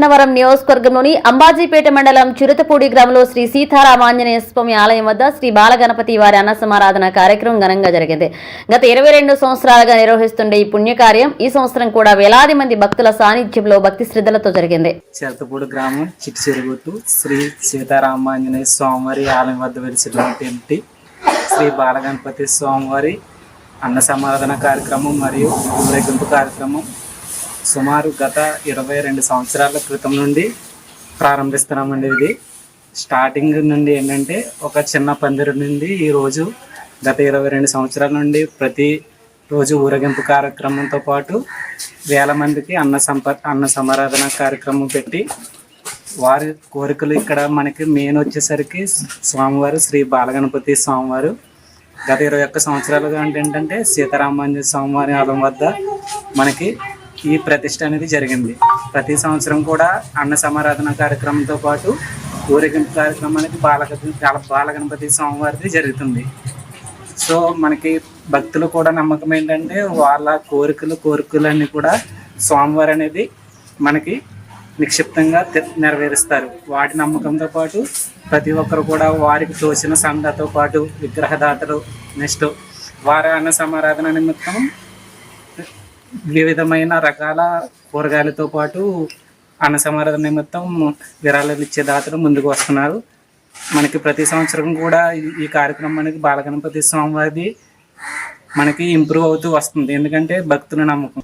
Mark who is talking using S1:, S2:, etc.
S1: అన్నవరం నియోజకవర్గంలోని అంబాజీపేట మండలం చిరుతపూడి గ్రామంలో శ్రీ సీతారామాంజనేయ స్వామి ఆలయం వద్ద శ్రీ బాలగణపతి వారి అన్న సమారాధన కార్యక్రమం ఘనంగా జరిగింది. గత ఇరవై రెండు సంవత్సరాలుగా నిర్వహిస్తుండే ఈ పుణ్యకార్యం ఈ సంవత్సరం కూడా వేలాది మంది భక్తుల సాన్నిధ్యంలో భక్తి శ్రద్ధలతో జరిగింది.
S2: చిరుతపూడి గ్రామం చిట్టి చెరుగుట్టు శ్రీ సీతారామాంజనేయ స్వామివారి ఆలయం వద్ద వెలిసినటువంటి శ్రీ బాలగణపతి స్వామివారి అన్న సమారాధన కార్యక్రమం మరియు ఊరేగింపు కార్యక్రమం సుమారు గత ఇరవై రెండు సంవత్సరాల క్రితం నుండి ప్రారంభిస్తున్నామండి ఇది. స్టార్టింగ్ నుండి ఏంటంటే ఒక చిన్న పందిరి నుండి ఈరోజు గత ఇరవై రెండు సంవత్సరాల నుండి ప్రతి రోజు ఊరేగింపు కార్యక్రమంతో పాటు వేల మందికి అన్న సంప అన్న సమారాధన కార్యక్రమం పెట్టి వారి కోరికలు ఇక్కడ మనకి మెయిన్ వచ్చేసరికి స్వామివారు శ్రీ బాలగణపతి స్వామివారు. గత ఇరవై ఒక్క సంవత్సరాలుగా అంటే ఏంటంటే సీతారామాంజ స్వామివారి ఆలయం వద్ద మనకి ఈ ప్రతిష్ట అనేది జరిగింది. ప్రతి సంవత్సరం కూడా అన్న సమారాధన కార్యక్రమంతో పాటు ఊరేగింపు కార్యక్రమం అనేది బాలగణపతి బాలగణపతి స్వామివారిది జరుగుతుంది. సో మనకి భక్తులు కూడా నమ్మకం ఏంటంటే వాళ్ళ కోరికలు కోరికలన్నీ కూడా స్వామివారు అనేది మనకి నిక్షిప్తంగా నెరవేరుస్తారు. వాటి నమ్మకంతో పాటు ప్రతి ఒక్కరు కూడా వారికి తోచిన సందతో పాటు విగ్రహదాతలు నెక్స్ట్ వారి అన్న సమారాధన నిమిత్తం వివిధమైన రకాల కూరగాయలతో పాటు అన్నసమారధ నిమిత్తం విరాళాలు ఇచ్చే దాతలు ముందుకు వస్తున్నారు. మనకి ప్రతి సంవత్సరం కూడా ఈ- కార్యక్రమం మనకి బాలగణపతి స్వామివారిది మనకి ఇంప్రూవ్ అవుతూ వస్తుంది. ఎందుకంటే భక్తుల నమ్మకం.